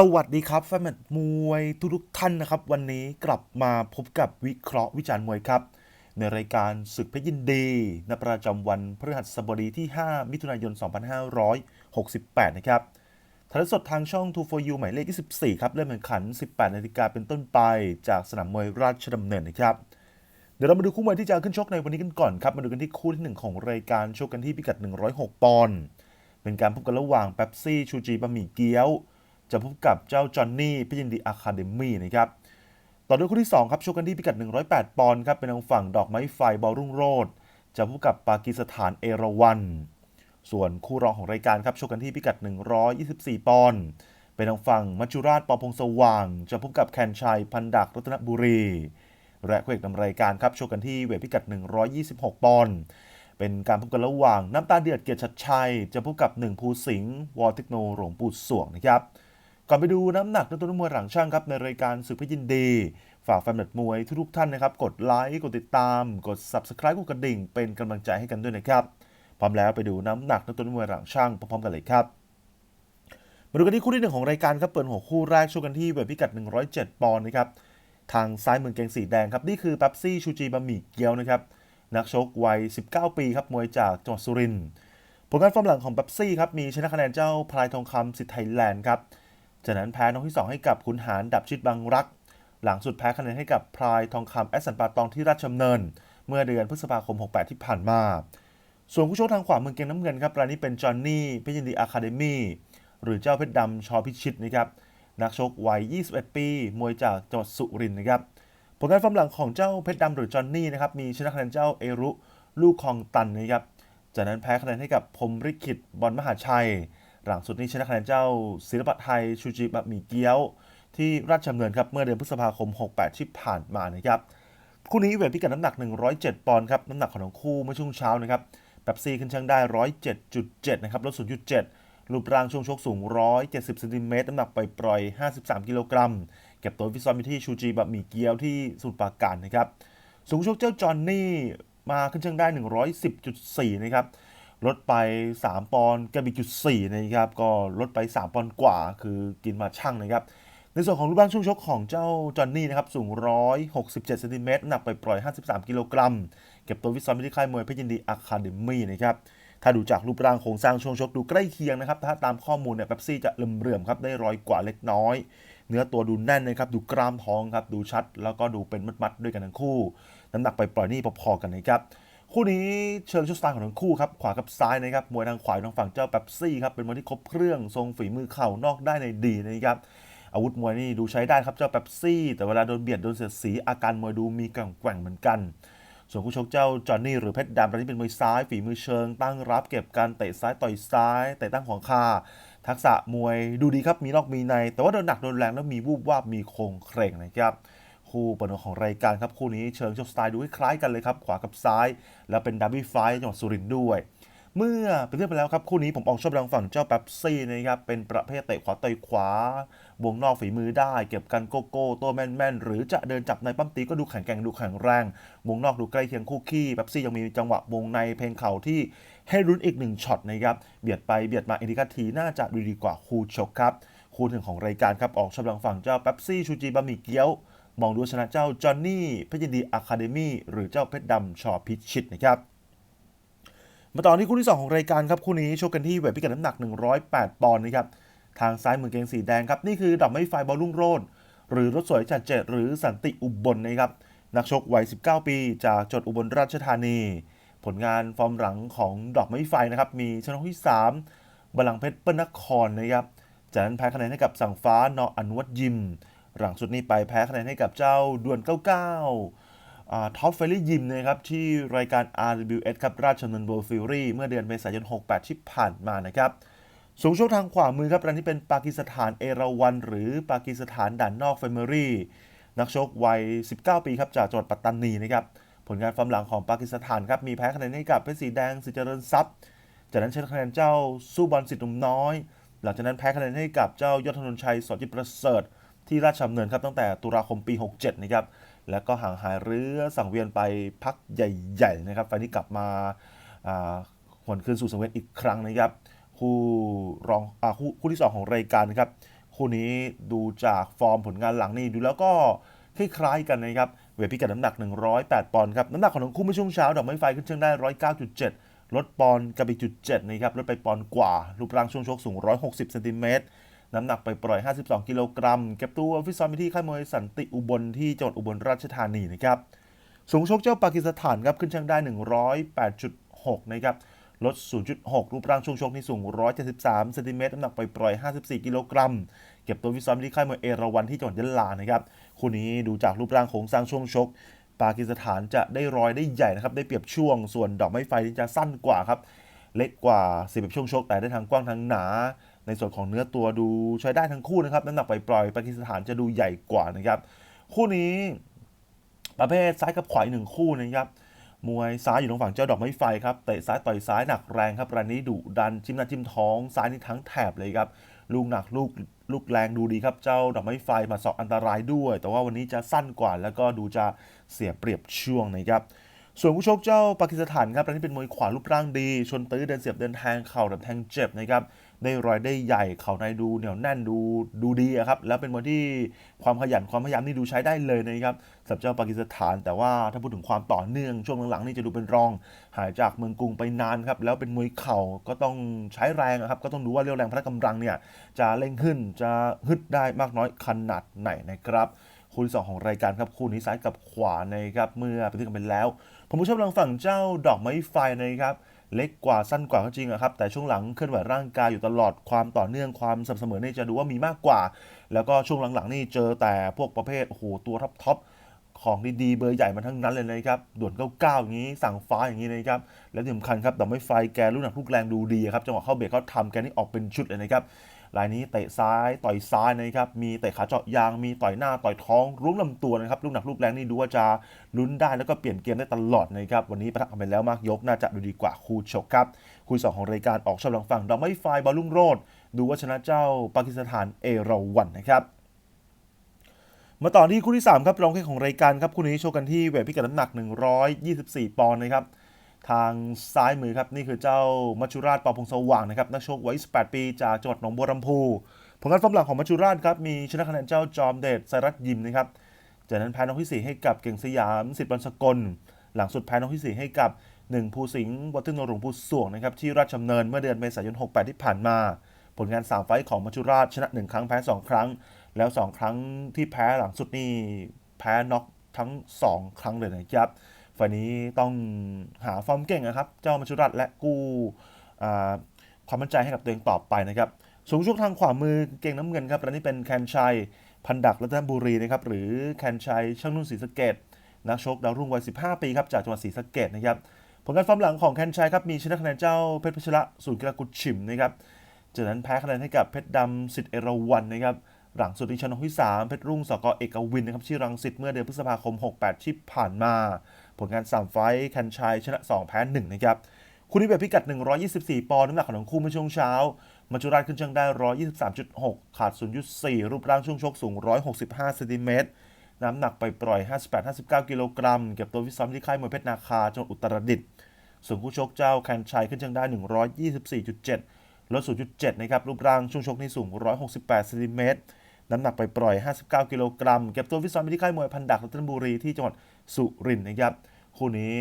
สวัสดีครับแฟนมตมวยทุกท่านนะครับ วันนี้กลับมาพบกับวิเคราะห์วิจารณ์มวยครับ ในรายการศึกเพชรยินดีณประจำวันพฤหัสบดีที่ 5 มิถุนายน 2568 นะครับถ่ายทอดสดทางช่อง 2 for you หมายเลข 24 ครับ เริ่มแข่งขัน 18 นาฬิกาเป็นต้นไป จากสนามมวยราชดำเนินนะครับ เดี๋ยวเรามาดูคู่มวยที่จะขึ้นชกในวันนี้กันก่อนครับ มาดูกันที่คู่ที่หนึ่งของรายการชกกันที่พิกัด 106 ปอนด์เป็นการพบกันระหว่างเป๊ปซี่ชูจีบะหมี่เกี๊ยว จะพบกับเจ้าจอห์นนี่พิยินดีอะคาเดมี่นะครับต่อด้วยคู่ที่2ครับชกกันที่พิกัด 108 ปอนด์ครับเป็นทางฝั่งดอกไม้ไฟบอลรุ่งโรดจะพบกับปากีสถานเอราวัน ส่วนคู่รองของรายการครับชกกันที่พิกัด 124 ปอนด์เป็นทางฝั่งมัจจุราชปอพงสว่าง จะพบกับแคนชัยพันดักรัตนบุรี และคู่เอกนำรายการครับชกกันที่เวทพิกัด 126 ปอนด์เป็นการพบกันระหว่างน้ำตาเดือดเกียรติชัดชัย จะพบกับหนึ่งภูสิงห์วอลเทคโนหลวงปู่สวงนะครับ ก่อนไปดูน้ำหนักในตัวนักมวยหลังช่างครับในรายการศึกพยินดี ฝากแฟนมวยทุกท่านนะครับ กดไลค์กดติดตาม กด Subscribe กดกระดิ่ง เป็นกำลังใจให้กันด้วยนะครับ พร้อมแล้วไปดูน้ำหนักในตัวนักมวยหลังช่างพร้อมๆกันเลยครับ มาดูกันที่คู่ที่หนึ่งของรายการครับเปิดหัวคู่แรกชกกันที่เวทพิกัด 107 ปอนด์นะครับทางซ้ายเมือเกงสีแดงครับนี่คือเป๊ปซี่ชูจีบะหมี่เกี๊ยวนะครับนักชกวัย 19 ปีครับมวยจากจังหวัดสุรินทร์ผลงานฟอร์มหลังของเป๊ปซี่ครับมีชนะคะแนนเจ้าพลายทองคำสิทธิ์ไทยแลนด์ครับ จากนั้นแพ้น้องที่ 2 ให้กับขุนหารดับชิดบางรัก หลังสุดแพ้คะแนนให้กับพลายทองคำแอสสันปาตองที่ราชดำเนิน เมื่อเดือนพฤษภาคม 68 ที่ผ่านมา ส่วนผู้ชกทางขวาเมืองเกงน้ำเงินครับรายนี้เป็นจอห์นนี่เพชรยินดีอะคาเดมี่หรือเจ้าเพชรดำชอพิชิตนะครับนักชกวัย 21 ปี มวยจากจังหวัดสุรินทร์นะครับผลงานฟอร์มหลังของเจ้าเพชรดำหรือจอห์นนี่นะครับมีชนะคะแนนเจ้าเอรุลูกคองตันนะครับจากนั้นแพ้คะแนนให้กับพรมริขิตบอลมหาชัย หลังสุดนี้ชนะคะแนนเจ้าศิลปะไทยชูจิบะหมี่เกี๊ยว ที่ราชดำเนินครับเมื่อเดือนพฤษภาคม 68 ที่ผ่านมานะครับคู่นี้เวทพิกัดน้ำหนัก 107 ปอนด์ครับน้ำหนักของทั้งคู่เมื่อช่วงเช้านะครับแปบซีขึ้นช่างได้ 107.7 นะครับลด 0.7 รูปร่างช่วงชกสูง 170ซนติเมตรน้ำหนักไปปล่อย53 กิโลกรัม เก็บตัวฟิซ้อมอยู่ที่ชูจีบะหมี่เกี๊ยวที่สมุทรปราการนะครับสูงชกเจ้าจอห์นนี่มาขึ้นช่างได้ 110.4 นะครับ ลดไป 3 ปอนด์กบิจุด4นะครับ ก็ลดไป 3 ปอนด์กว่า คือกินมาช่างนะครับ ในส่วนของรูปร่างช่วงชกของเจ้าจอห์นนี่นะครับ สูง 167เซนติเมตรหนักไปปล่อย 53 กิโลกรัม เก็บตัววิซ้อมที่ค่ายมวยเพชรยินดีอะคาเดมี่นะครับ ถ้าดูจากรูปร่างโครงสร้างช่วงชกดูใกล้เคียงนะครับ ถ้าตามข้อมูลเนี่ยเป๊ปซี่จะเลื่อมๆครับ ได้ร้อยกว่าเล็กน้อย เนื้อตัวดูแน่นนะครับ ดูกรามท้องครับ ดูชัด แล้วก็ดูเป็นมัดๆด้วยกันทั้งคู่ น้ำหนักไปปล่อยนี่พอๆกันนะครับ คู่นี้เชิงชุดสไตล์ของทั้งคู่ครับขวากับซ้ายนะครับมวยทางขวาทางฝั่งเจ้าเป๊ปซี่ครับเป็นมวยที่ครบเครื่องทรงฝีมือเข่านอกได้ในดีนะครับอาวุธมวยนี่ดูใช้ได้ครับเจ้าเป๊ปซี่ แต่เวลาโดนเบียดโดนเสียดสีอาการมวยดูมีแกว่งเหมือนกัน ส่วนคู่ชกเจ้าจอห์นนี่หรือเพชรดำรายนี้เป็นมวยซ้ายฝีมือเชิง ตั้งรับเก็บการเตะซ้ายต่อยซ้ายเตะตั้งของคาทักษะมวยดูดีครับมีนอกมีใน แต่ว่าโดนหนักโดนแรงแล้วมีวูบวาบมีโครงเคร่งนะครับ คู่เปิดหัวของรายการครับคู่นี้เชิงชกสไตล์ดูคล้ายกันเลยครับขวากับซ้าย แล้วเป็นดับบี้ไฟจังหวัดสุรินทร์ด้วย เมื่อเป็นเรื่องไปแล้วครับคู่นี้ผมออกชอบทางฝั่งเจ้าแป๊บซี่นะครับเป็นประเภทเตะขวาต่อยขวาวงนอกฝีมือได้ เก็บกันโกโก้โต้แม่นๆหรือจะเดินจับในปั้มตีก็ดูแข็งแกร่งดูแข็งแรง วงนอกดูใกล้เคียงคู่ขี้แป๊บซี่ยังมีจังหวะวงในเพลงเข่าที่ให้รุนอีกหนึ่งช็อตนะครับเบียดไปเบียดมาเอริกาทีน่าจะดูดีกว่าคู่ชกครับคู่ถึงของรายการครับออกชอบทางฝั่งเจ้าแป๊บซี่ชูจีบะหมี่เกี๊ยว มองดูชนะเจ้าจอห์นนี่เพชรยินดีอะคาเดมี่หรือเจ้าเพชรดำชอพิชิตนะครับมาต่อที่คู่ที่ 2 ของรายการครับคู่นี้ชกกันที่เวทพิกัดน้ำหนัก 108 ปอนด์นะครับทางซ้ายมือเกงสีแดงครับนี่คือดอกไม้ไฟบอลลุ่งโรดหรือรถสวยจัดเจ็ดหรือสันติอุบลนะครับนักชกวัย 19 ปี จากจังหวัดอุบลราชธานี ผลงานฟอร์มหลังของดอกไม้ไฟนะครับมีชนะที่3บลังเพชรเปิ้ลนครนะครับจากนั้นแพ้คะแนนให้กับสังฟ้านออนุวัตยิม หลังสุดนี้ไปแพ้คะแนนให้กับเจ้าด่วน 99ท็อปเฟลลี่ยิมนะครับที่รายการ RWS ครับราชดำเนินโบฟิลรี่เมื่อเดือนเมษายน 68 ที่ผ่านมานะครับสูงชกทางขวามือครับรายนี้เป็นปากีสถานเอราวัน หรือปากีสถานด่านนอกเฟมอรี่ นักชกวัย 19 ปีครับจากจังหวัดปัตตานีนะครับผลงานฟอร์มหลังของปากีสถานครับมีแพ้คะแนนให้กับเพชรสีแดงสิเจริญทรัพย์ จากนั้นชนะคะแนนเจ้าสู้บอลสิทธิ์หนุ่มน้อย หลังจากนั้นแพ้คะแนนให้กับเจ้ายอดธนนชัยสอจิประเสริฐ ที่ราชดำเนินครับตั้งแต่ตุลาคมปี 67 นะครับ แล้วก็ห่างหายเรือสังเวียนไปพักใหญ่ๆนะครับไฟนี้กลับมาหวนคืนสู่สังเวียนอีกครั้งนะครับ คู่รองอคู่คู่ที่ 2 ของรายการนะครับ คู่นี้ดูจากฟอร์มผลงานหลังนี่ดูแล้วก็คล้ายๆกันนะครับ เวทพิกัดน้ำหนัก 108 ปอนด์ครับ น้ำหนักของทั้งคู่เมื่อช่วงเช้าดอกไม้ไฟขึ้นเชิงได้ 109.7 ลดปอนด์กับอีกจุด7นะครับ ลดไปปอนด์กว่า รูปร่างช่วงชกสูง 160เซนติเมตร น้ำหนักไปปล่อย 52 กิโลกรัมเก็บตัวฟิตซ้อมที่ค่ายมวยสันติอุบลที่จังหวัดอุบลราชธานีนะครับสูงชกเจ้าปากีสถานครับขึ้นช่างได้ 108.6 นะครับ ลด 0.6 รูปร่างช่วงชกนี่สูง 173เซนติเมตรน้ำหนักไปปล่อย 54 กิโลกรัม เก็บตัววิซ้อมที่ค่ายมวยเอราวันที่จังหวัดยะลานะครับ คู่นี้ดูจากรูปร่างโครงสร้างช่วงชก ปากีสถานจะได้รอยได้ใหญ่นะครับ ได้เปรียบช่วง ส่วนดอกไม้ไฟจะสั้นกว่าครับ เล็กกว่าสิบแบบช่วงชก แต่ได้ทางกว้างทางหนา ในส่วนของเนื้อตัวดูใช้ได้ทั้งคู่นะครับน้ำหนักไปปล่อยปากีสถานจะดูใหญ่กว่านะครับ คู่นี้ประเภทซ้ายกับขวาอีกหนึ่งคู่นะครับมวยซ้ายอยู่ตรงฝั่งเจ้าดอกไม้ไฟครับเตะซ้ายต่อยซ้ายหนักแรงครับรายนี้ดุดันจิ้มหน้าจิ้มท้องซ้ายนี่ทั้งแถบเลยครับลูกหนักลูกลูกแรงดูดีครับเจ้าดอกไม้ไฟมาสอกอันตรายด้วย แต่ว่าวันนี้จะสั้นกว่าแล้วก็ดูจะเสียเปรียบช่วงนะครับส่วนผู้ชกเจ้าปากีสถานครับรายนี้เป็นมวยขวารูปร่างดี ชนตื้อเดินเสียบเดินแทงเข่าแบบแทงเจ็บนะครับ ได้รอยได้ใหญ่เข่าในดูเหนียวแน่นดูดูดีครับแล้วเป็นมวยที่ความขยันความพยายามนี่ดูใช้ได้เลยนะครับสับเจ้าปากีสถาน แต่ว่าถ้าพูดถึงความต่อเนื่องช่วงหลังๆนี่จะดูเป็นรอง หายจากเมืองกรุงไปนานครับแล้วเป็นมวยเข่าก็ต้องใช้แรงครับก็ต้องดูว่าเรี่ยวแรงพละกำลังเนี่ยจะเร่งขึ้นจะฮึดได้มากน้อยขนาดไหนนะครับคู่ที่สองของรายการครับคู่นี้ซ้ายกับขวานะครับเมื่อไปที่กันไปแล้ว ผมผู้ชมทางฝั่งเจ้าดอกไม้ไฟนะครับ เล็กกว่าสั้นกว่าก็จริงอะครับ แต่ช่วงหลังเคลื่อนไหวร่างกายอยู่ตลอดความต่อเนื่องความสม่ำเสมอนี่จะดูว่ามีมากกว่า แล้วก็ช่วงหลังๆนี่เจอแต่พวกประเภทโอ้โหตัวท็อปท็อปของดีๆเบอร์ใหญ่มาทั้งนั้นเลยนะครับด่วนเก้าๆอย่างนี้สั่งฟ้าอย่างนี้นะครับและที่สำคัญครับแต่ไม่ไฟแกลูกหนักลูกแรงดูดีครับจังหวะเข้าเบรกเขาทำแกนี่ออกเป็นชุดเลยนะครับ รายนี้เตะซ้ายต่อยซ้ายนะครับมีเตะขาเจาะยางมีต่อยหน้าต่อยท้องรุ้งลำตัวนะครับลูกหนักลูกแรงนี่ดูว่าจะลุ้นได้แล้วก็เปลี่ยนเกมได้ตลอดนะครับวันนี้ประทับกันไปแล้วมากยกน่าจะดูดีกว่าคู่ชกครับคู่สองของรายการออกชอบหลังฝั่งดอกไม้ไฟบอลลุ่งโรดดูว่าชนะเจ้าปากีสถานเอราวันนะครับมาต่อที่คู่ที่3ครับรองแข่งของรายการครับคู่นี้โชว์กันที่เวทพิกัดน้ำหนัก 124 ปอนด์นะครับ ทางซ้ายมือครับ นี่คือเจ้ามัจจุราชปอพงษ์สว่างนะครับนักชกวัย18 ปีจากจังหวัดหนองบัวลำพูผลงานฟอร์มหลังของมัจจุราชครับมีชนะคะแนนเจ้าจอมเดชไซรัตยิมนะครับจากนั้นแพ้น้องที่ 4 ให้กับเก่งสยามสิทธิ์บอลสกล หลังสุดแพ้น้องที่ 4 ให้กับ 1 ภูสิงห์วัตถุนรงค์ภูสวงนะครับที่ราชดำเนินเมื่อเดือนเมษายน 68 ที่ผ่านมา ผลงาน 3 ไฟของมัจจุราชชนะ 1 ครั้งแพ้ 2 ครั้ง แล้ว 2 ครั้งที่แพ้หลังสุดนี่แพ้น็อกทั้ง 2 ครั้งเลยนะครับ ไฟล์นี้ต้องหาฟอร์มเก่งนะครับ เจ้ามัชุรัตและกู้ความมั่นใจให้กับตัวเองต่อไปนะครับ สูงช่วงทางขวามือเก่งน้ำเงินครับและนี่เป็นแคนชัยพันดักรัตนบุรีนะครับหรือแคนชัยช่างนุ่นศรีสะเกดนักชกดาวรุ่งวัย 15 ปีครับจากจังหวัดศรีสะเกดนะครับผลการฟอร์มหลังของแคนชัยครับมีชนะคะแนนเจ้าเพชรพัชระศูนย์กีฬากุดฉิมนะครับจากนั้นแพ้คะแนนให้กับเพชรดำสิทธิ์เอราวันนะครับหลังสุดที่ชนะที่3เพชรรุ่งสกเอกวินนะครับที่รังสิตเมื่อเดือนพฤษภาคม 68 ที่ผ่านมา ผลงาน3ไฟท์แคนชัยชนะ 2 แพ้1นะครับคู่นี้แบบพิกัด 124 ปอนด์น้ำหนักของทั้งคู่เมื่อช่วงเช้ามัจจุราชขึ้นช่างได้ 123.6 ขาด 0.4 รูปร่างช่วงชกสูง 165เซนติเมตรน้ำหนักไปปล่อย 58-59 กิโลกรัม เก็บตัววิซ้อมที่ค่ายมวยเพชรนาคาจังหวัดอุตรดิตถ์ส่วนคู่ชกเจ้าแคนชัยขึ้นช่างได้ 124.7 ลด 0.7 นะครับ รูปร่างช่วงชกนี่สูง 168เซนติเมตร น้ำหนักไปปล่อย 59 กิโลกรัม เก็บตัวฟิซ้อมที่ค่ายมวยพันดักรัตนบุรีที่จังหวัด สุรินนะครับคู่นี้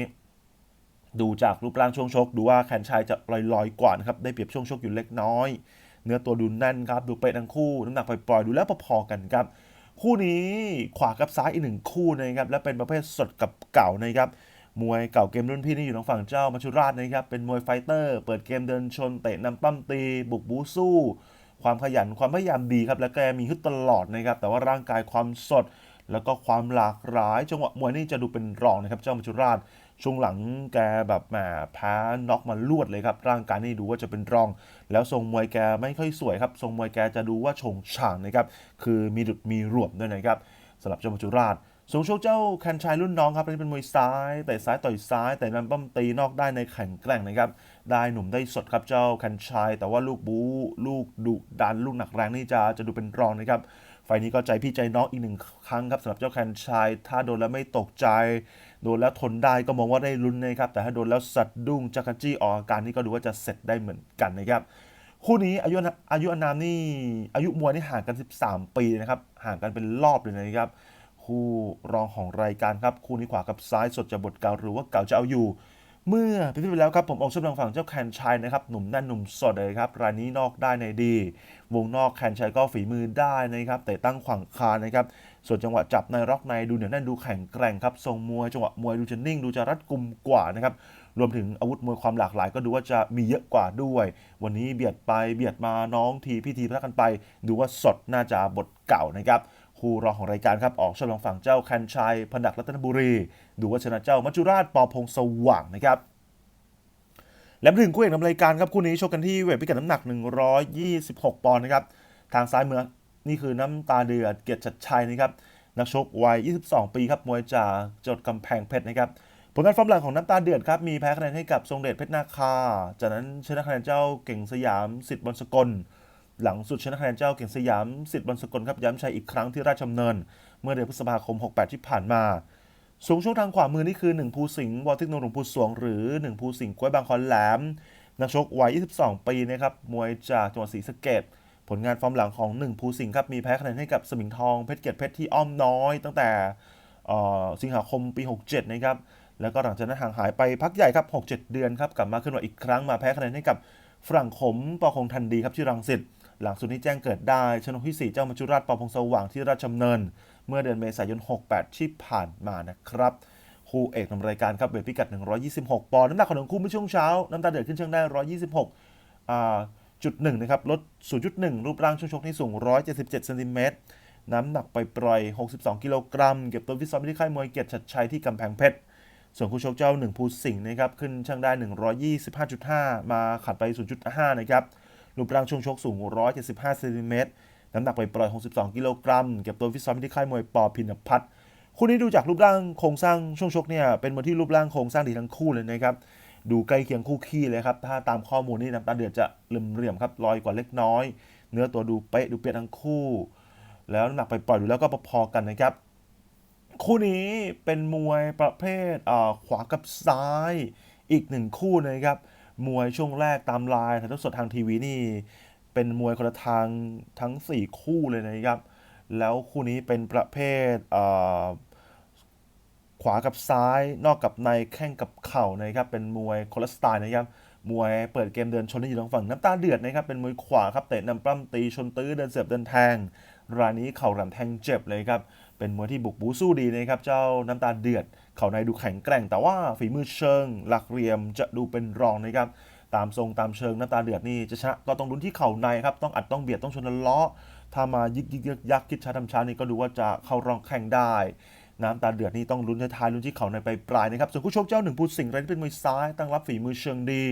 ดูจากรูปร่างช่วงชก ดูว่าแคนชัยจะลอยๆกว่านะครับได้เปรียบช่วงชกอยู่เล็กน้อย เนื้อตัวดูแน่นครับ ดูเป๊ะทั้งคู่ น้ำหนักปล่อยๆดูแล้วพอๆกันครับ คู่นี้ขวากับซ้ายอีกหนึ่งคู่นะครับและเป็นประเภทสดกับเก่านะครับมวยเก่าเกมรุ่นพี่นี่อยู่ทางฝั่งเจ้ามัชชุราชนะครับเป็นมวยไฟเตอร์ เปิดเกมเดินชนเตะนำปั้มตี บุกบูสู้ ความขยันความพยายามดีครับและแกมีฮึดตลอดนะครับแต่ว่าร่างกายความสด แล้วก็ความหลากหลาย จังหวะมวยนี่จะดูเป็นรองนะครับ เจ้ามัชชุราช ช่วงหลังแกแบบแหมแพ้น็อกมาลวดเลยครับ ร่างกายนี่ดูว่าจะเป็นรอง แล้วทรงมวยแกไม่ค่อยสวยครับ ทรงมวยแกจะดูว่าโฉงฉางนะครับ คือมีดุดมีรวบด้วยนะครับสำหรับเจ้ามัจจุราชสูงโชคเจ้าแคนชัยรุ่นน้องครับนนี้เป็นมวยซ้ายแต่ซ้ายต่อยซ้ายแต่นันปั้มตีนอกได้ในแข็งแกร่งนะครับ ได้หนุ่มได้สดครับเจ้าแคนชัยแต่ว่าลูกบูลูกดุดันลูกหนักแรงนี่จะจะดูเป็นรองนะครับ ไฟนี้ก็ใจพี่ใจน้องอีกหนึ่งครั้งครับสำหรับเจ้าแคนชัยถ้าโดนแล้วไม่ตกใจ โดนแล้วทนได้ก็มองว่าได้ลุ้นนะครับ แต่ถ้าโดนแล้วสัดดุ้งจักรจี้ออกอาการนี่ก็ดูว่าจะเสร็จได้เหมือนกันนะครับ คู่นี้อายุอาอายุอนามนี่อายุมวยนี่ห่างกัน 13 ปีนะครับ ห่างกันเป็นรอบเลยนะครับ คู่รองของรายการครับ คู่นี้ขวากับซ้ายสดจะบทเก่าหรือว่าเก่าจะเอาอยู่ เมื่อพิพิธไปแล้วครับผมออกชมทางฝั่งเจ้าแคนชัยนะครับหนุ่มแน่นหนุ่มสดเลยครับรายนี้นอกได้ในดี วงนอกแคนชัยก็ฝีมือได้นะครับแต่ตั้งขวางคานะครับส่วนจังหวะจับในร็อกในดูเหนียวแน่นดูแข็งแกร่งครับทรงมวยจังหวะมวยดูจะนิ่ง ดูจะรัดกุมกว่านะครับรวมถึงอาวุธมวยความหลากหลาย ก็ดูว่าจะมีเยอะกว่าด้วย วันนี้เบียดไปเบียดมาน้องทีพี่ทีพักกันไป ดูว่าสดน่าจะบทเก่านะครับ คู่รองของรายการครับ ออกชมรมฝั่งเจ้าแคนชัยพนักรัตนบุรี ดูว่าชนะเจ้ามัจจุราชปอพงษ์สว่างนะครับและมาถึงคู่เอกนำรายการครับคู่นี้ชกกันที่เวทพิกัดน้ำหนัก 126 ปอนด์นะครับทางซ้ายมือนี่คือน้ำตาเดือดเกียรติชัดชัยนะครับนักชกวัย 22 ปีครับมวยจากจังหวัดกำแพงเพชรนะครับผลงานฟอร์มหลังของน้ำตาเดือดครับมีแพ้คะแนนให้กับทรงเดชเพชรนาคา จากนั้นชนะคะแนนเจ้าเก่งสยามสิทธิ์บอลสกล หลังสุดชนะคะแนนเจ้าเก่งสยามสิทธิ์บอลสกลครับย้ำชัยอีกครั้งที่ราชดำเนิน เมื่อเดือนพฤษภาคม 68 ที่ผ่านมา สูงช่วงทางขวามือนี่คือ 1 ภูสิงห์วอลติกโนหลวงภูสวง หรือ 1 ภูสิงห์กล้วยบางคอนแหลมนักชกวัย 22 ปีนะครับมวยจากจังหวัดศรีสะเกษผลงานฟอร์มหลังของ 1 ภูสิงห์ครับมีแพ้คะแนนให้กับสมิงทองเพชรเกียรติเพชรที่อ้อมน้อย ตั้งแต่สิงหาคมปี 67 นะครับแล้วก็หลังจากนั้นห่างหายไปพักใหญ่ครับ 6-7 เดือนครับกลับมาขึ้นมาอีกครั้งมาแพ้คะแนนให้กับฝรั่งขมปอคงทันดีครับที่รังสิต หลังสุดที่แจ้งเกิดได้ชนกที่ 4 เจ้ามัจจุราชปอพงษ์สว่างที่ราชดำเนิน เมื่อเดือนเมษายน 68 ที่ผ่านมานะครับคู่เอกนำรายการครับเวทพิกัด 126 ปอนด์น้ำหนักของทั้งคู่เมื่อช่วงเช้า น้ำตาเดือดขึ้นเชิงได้ 126อ่าจุดหนึ่งนะครับลด 0.1 รูปร่างช่วงชกที่สูง 177เซนติเมตรน้ำหนักไปปล่อย 62 กิโลกรัม เก็บตัวฟิตซ้อมที่ค่ายมวยเกียรติชัดชัยที่กำแพงเพชร ส่วนคู่ชกเจ้าหนึ่งภูสิงห์นะครับ ขึ้นช่างได้ 125.5 มาขัดไป 0.5 นะครับ รูปร่างช่วงชกสูง 175เซนติเมตรน้ำหนักไปปล่อย 62 กิโลกรัม เก็บตัวฟิตซ้อมที่ค่ายมวยปอพินพัฒน์คู่นี้ดูจากรูปร่างโครงสร้างช่วงชกเนี่ยเป็นมวยที่รูปร่างโครงสร้างดีทั้งคู่เลยนะครับดูใกล้เคียงคู่ขี้เลยครับ ถ้าตามข้อมูลนี่น้ำตาเดือดจะเหลื่อมๆครับลอยกว่าเล็กน้อย เนื้อตัวดูเป๊ะดูเปียทั้งคู่ แล้วน้ำหนักไปปล่อยดูแล้วก็พอๆกันนะครับ คู่นี้เป็นมวยประเภทอ่อขวากับซ้ายอีกหนึ่งคู่นะครับ มวยช่วงแรกตามลายถ่ายทอดสดทางทีวีนี่ เป็นมวยคนละทางทั้ง 4 คู่เลยนะครับ แล้วคู่นี้เป็นประเภทเขวากับซ้ายนอกกับในแข้งกับเข่านะครับเป็นมวยคนละสไตล์นะครับมวยเปิดเกมเดินชนที่อยู่ทางฝั่งน้ำตาเดือดนะครับเป็นมวยขวาครับเตะนำปล้ำตีชนตื้อเดินเสียบเดินแทงรายนี้เข่าหลมแทงเจ็บเลยครับ เป็นมวยที่บุกบูสู้ดีนะครับ เจ้าน้ำตาเดือด เข่าในดูแข็งแกร่ง แต่ว่าฝีมือเชิง หลักเหลี่ยมจะดูเป็นรองนะครับ ตามทรงตามเชิงน้ำตาเดือดนี่จะชนะก็ต้องลุ้นที่เข่าในครับ ต้องอัดต้องเบียดต้องชนล้อ ถ้ามายิกยิกยักยักคิดช้าทำช้านี่ก็ดูว่าจะเข้ารองแข่งได้ น้ำตาเดือดนี่ต้องลุ้นท้ายลุ้นที่เข่าในไปปลายนะครับ ส่วนคู่ชกเจ้าหนึ่งภูสิงห์รายนี้เป็นมวยซ้ายตั้งรับฝีมือเชิงดี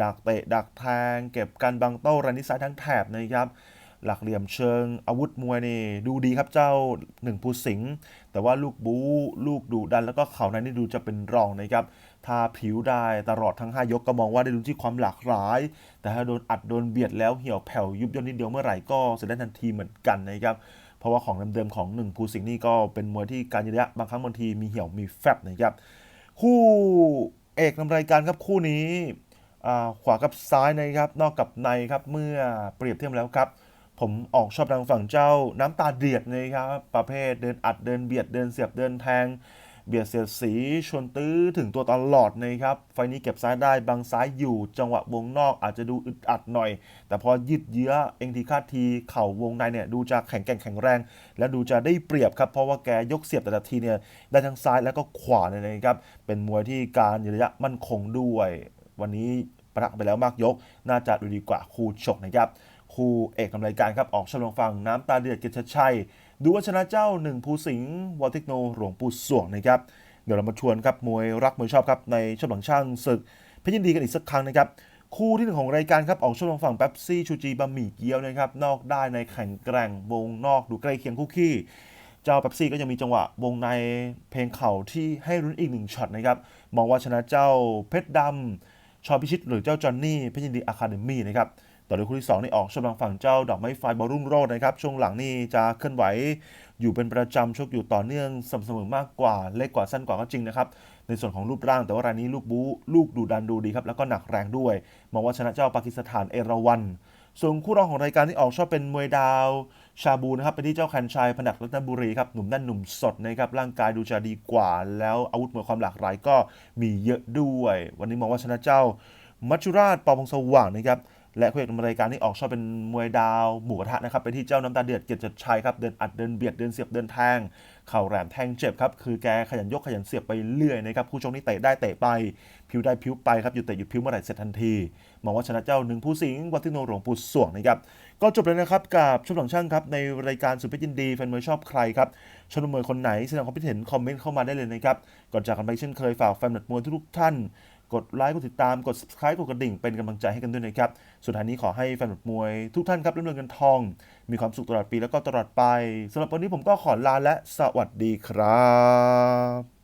ดักเตะดักแทงเก็บกันบังโต้รายนี้ซ้ายทั้งแถบนะครับ หลักเหลี่ยมเชิง อาวุธมวยนี่ดูดีครับเจ้าหนึ่งภูสิงห์แต่ว่าลูกบูลูกดุดันแล้วก็เข่าในนี่ดูจะเป็นรองนะครับถ้าผิวได้ตลอดทั้ง 5 ยกก็มองว่าได้ลุ้นที่ความหลากหลาย แต่ถ้าโดนอัดโดนเบียดแล้วเหี่ยวแผ่วยุบย่นนิดเดียวเมื่อไหร่ก็เสียได้ทันทีเหมือนกันนะครับเพราะว่าของเดิมๆของหนึ่งภูสิงห์นี่ก็เป็นมวยที่การยืนระยะบางครั้งบางทีมีเหี่ยวมีแฟบนะครับคู่เอกนำรายการครับคู่นี้ขวากับซ้ายนะครับนอกกับในครับเมื่อเปรียบเทียบแล้วครับ ผมออกชอบทางฝั่งเจ้าน้ำตาเดือดนะครับ ประเภทเดินอัดเดินเบียดเดินเสียบเดินแทง เบียดเสียดสีชนตื้อถึงตัวตลอดนะครับ ไฟนี้เก็บซ้ายได้บางซ้ายอยู่ จังหวะวงนอกอาจจะดูอึดอัดหน่อย แต่พอยืดเยื้อเองทีคาดทีเข่าวงในเนี่ยดูจะแข็งแกร่งแข็งแรง และดูจะได้เปรียบครับเพราะว่าแกยกเสียบแต่ละทีเนี่ยได้ทั้งซ้ายแล้วก็ขวาเลยนะครับเป็นมวยที่การยืนระยะมั่นคงด้วย วันนี้ประทะไปแล้วมากยก น่าจะดูดีกว่าคู่ชกนะครับ คู่เอกนำรายการครับออกชมรมฟังน้ำตาเดือดเกียรติชัดชัย ดูว่าชนะเจ้าหนึ่งภูสิงห์วอลติโนหลวงปู่สวงนะครับเดี๋ยวเรามาชวนครับมวยรักมวยชอบครับในชมหลังช่างศึกเพชรยินดีกันอีกสักครั้งนะครับคู่ที่หนึ่งของรายการครับออกชมรมฝั่งเป๊ปซี่ชูจีบะหมี่เกี๊ยวนะครับนอกได้ในแข่งแกร่งวงนอกดูใกล้เคียงคู่ขี้เจ้าเป๊ปซี่ก็ยังมีจังหวะวงในเพลงเข่าที่ให้รุ้นอีกหนึ่งช็อตนะครับมองว่าชนะเจ้าเพชรดำชอพิชิตหรือเจ้าจอนนี่เพชรยินดีอะคาเดมี่นะครับ ต่อด้วยคู่ที่2นี่ออกชมรมฝั่งเจ้าดอกไม้ไฟบอลรุ่งโรจน์นะครับ ช่วงหลังนี่จะเคลื่อนไหวอยู่เป็นประจำชกอยู่ต่อเนื่องสม่ำเสมอมากกว่าเล็กกว่าสั้นกว่าก็จริงนะครับ ในส่วนของรูปร่างแต่ว่ารายนี้ลูกบู๊ลูกดูดันดูดีครับ แล้วก็หนักแรงด้วยมองว่าชนะเจ้าปากีสถานเอราวันส่วนคู่รองของรายการที่ออกชอบเป็นมวยดาว ชาบูนะครับไปที่เจ้าคันชัยพนักรัตนบุรีครับหนุ่มแน่นหนุ่มสดนะครับร่างกายดูจะดีกว่า แล้วอาวุธมวยความหลากหลายก็มีเยอะด้วย วันนี้มองว่าชนะเจ้ามัจจุราชปอพงสว่างนะครับ และคู่เอกนำรายการที่ออกชอบเป็นมวยดาวหมูกระทะนะครับไปที่เจ้าน้ำตาเดือดเกียรติจัดชัยครับเดินอัดเดินเบียดเดินเสียบเดินแทงเข่าแหลมแทงเจ็บครับคือแกขยันยกขยันเสียบไปเรื่อยนะครับคู่ชกนี่เตะได้เตะไปผิวได้ผิวไปครับหยุดเตะหยุดผิวเมื่อไหร่เสร็จทันทีมองว่าชนะเจ้าหนึ่งผู้สิงวัดที่โนหลวงปู่สวงนะครับก็จบแล้วนะครับกับชมหลังช่างครับในรายการสุดเพชรยินดีแฟนมวยชอบใครครับชมมมวยคนไหนแสดงความคิดเห็นคอมเมนต์เข้ามาได้เลยนะครับก่อนจากกันไปเช่นเคยฝากแฟนมวยทุกท่าน กดไลค์กดติดตามกด subscribe กดกระดิ่งเป็นกำลังใจให้กันด้วยนะครับ สุดท้ายนี้ขอให้แฟนมวยทุกท่านครับร่ำรวยเงินทอง มีความสุขตลอดปีแล้วก็ตลอดไปสำหรับวันนี้ผมก็ขอลาและสวัสดีครับ